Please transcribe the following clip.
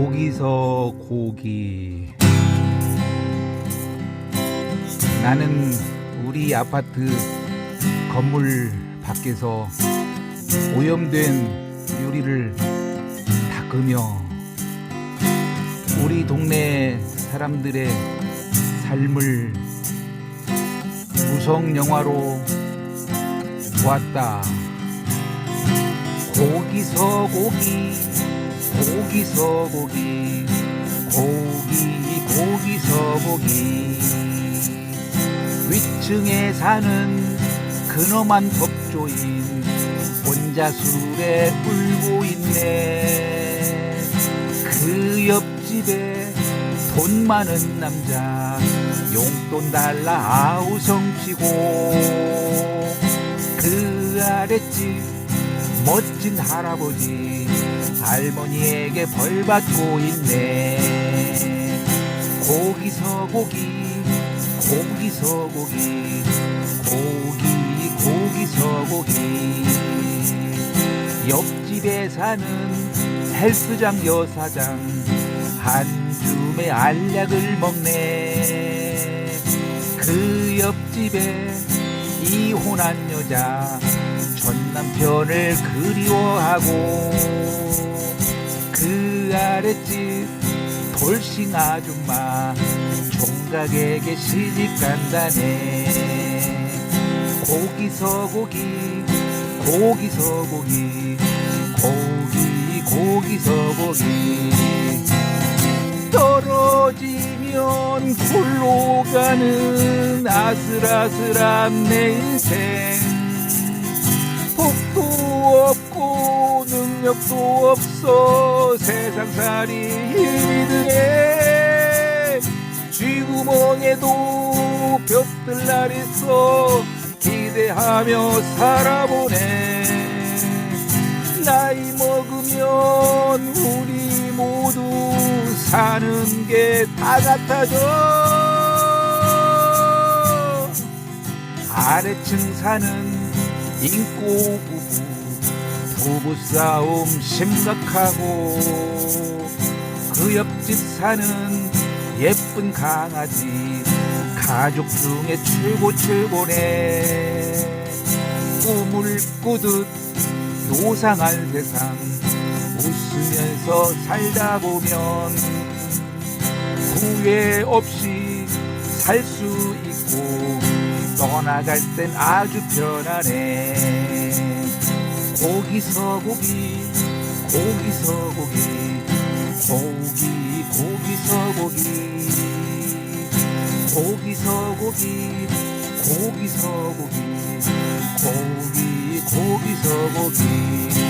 고기서 고기 나는 우리 아파트 건물 밖에서 오염된 유리를 닦으며 우리 동네 사람들의 삶을 무성 영화로 보았다. 고기서 고기 고기 고기 고기서 고기. 위층에 사는 그놈한 법조인 혼자 술에 울고 있네. 그 옆집에 돈 많은 남자 용돈 달라 아우성치고. 그 아랫집 멋진 할아버지 할머니에게 벌 받고 있네. 고기서 고기 고기서 고기 고기 고기서 고기. 옆집에 사는 헬스장 여사장 한 줌의 알약을 먹네. 그 옆집에 이혼한 여자 전 남편을 그리워하고 그 아랫집 돌싱 아줌마 총각에게 시집 간다네 고기서 고기 고기서 고기 고기 고기서 고기. 떨어지면 굴로 가는 아슬아슬한 내 인생 없고 능력도 없어 세상살이 드네 쥐구멍에도 볕들 날 있어 기대하며 살아보네. 나이 먹으면 우리 모두 사는 게 다 같아져. 아래층 사는 인꼬 부부 부부싸움 심각하고 그 옆집 사는 예쁜 강아지 가족 중에 최고 최고네. 꿈을 꾸듯 요상한 세상 웃으면서 살다 보면 후회 없이 살 수 있고 떠나갈 땐 아주 편하네 고기 서 고기 고기 서 고기 고기 고기 서 고기 고기 서 고기 고기 서 고기 고기 고기 서 고기